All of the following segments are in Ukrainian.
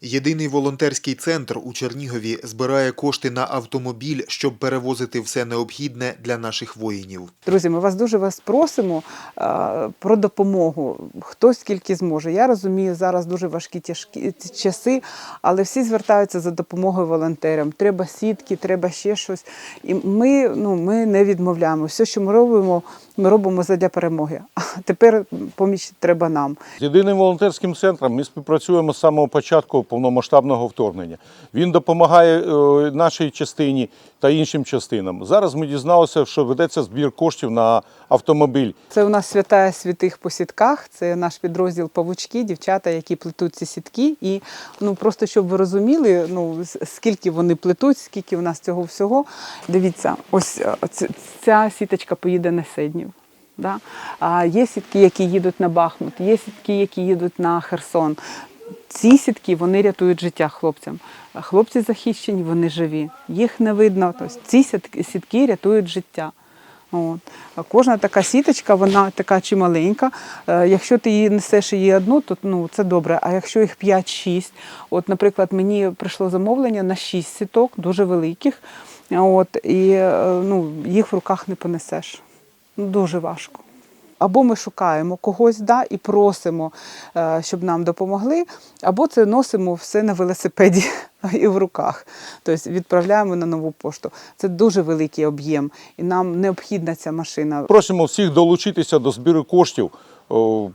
Єдиний волонтерський центр у Чернігові збирає кошти на автомобіль, щоб перевозити все необхідне для наших воїнів. Друзі, ми вас дуже вас просимо е, про допомогу. Хто скільки зможе. Я розумію, зараз дуже важкі тяжкі ці часи, але всі звертаються за допомогою волонтерам. Треба сітки, треба ще щось. І ми, ну, ми не відмовляємо. Все, що ми робимо, ми робимо задля перемоги. А тепер поміч треба нам. З єдиним волонтерським центром ми співпрацюємо з самого початку повномасштабного вторгнення. Він допомагає е, нашій частині та іншим частинам. Зараз ми дізналися, що ведеться збір коштів на автомобіль. Це у нас святая святих по сітках. Це наш підрозділ павучки, дівчата, які плетуть ці сітки. І ну просто щоб ви розуміли, ну скільки вони плетуть, скільки у нас цього всього. Дивіться, ось е, ця сіточка поїде на Седнів. Да? А є сітки, які їдуть на Бахмут, є сітки, які їдуть на Херсон. Ці сітки вони рятують життя хлопцям. Хлопці захищені, вони живі. Їх не видно. Тобто ці сітки, рятують життя. От. А кожна така сіточка, вона така чималенька. Е, Якщо ти її несеш її одну, то ну, це добре. А якщо їх 5-6, от, наприклад, мені прийшло замовлення на 6 сіток, дуже великих, от, і е, ну, їх в руках не понесеш. Ну, Дуже важко. Або ми шукаємо когось да, і просимо, е, щоб нам допомогли, або це носимо все на велосипеді і в руках. Тобто відправляємо на нову пошту. Це дуже великий об'єм, і нам необхідна ця машина. Просимо всіх долучитися до збіру коштів,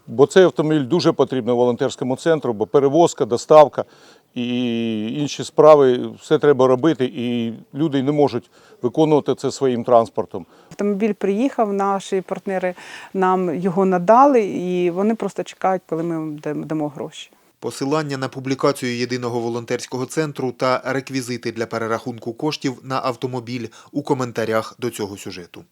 бо цей автомобіль дуже потрібний волонтерському центру, бо перевозка, доставка і інші справи все треба робити, і люди не можуть виконувати це своїм транспортом. Автомобіль приїхав, наші партнери нам його надали, і вони просто чекають, коли ми дамо гроші. Посилання на публікацію єдиного волонтерського центру та реквізити для перерахунку коштів на автомобіль у коментарях до цього сюжету.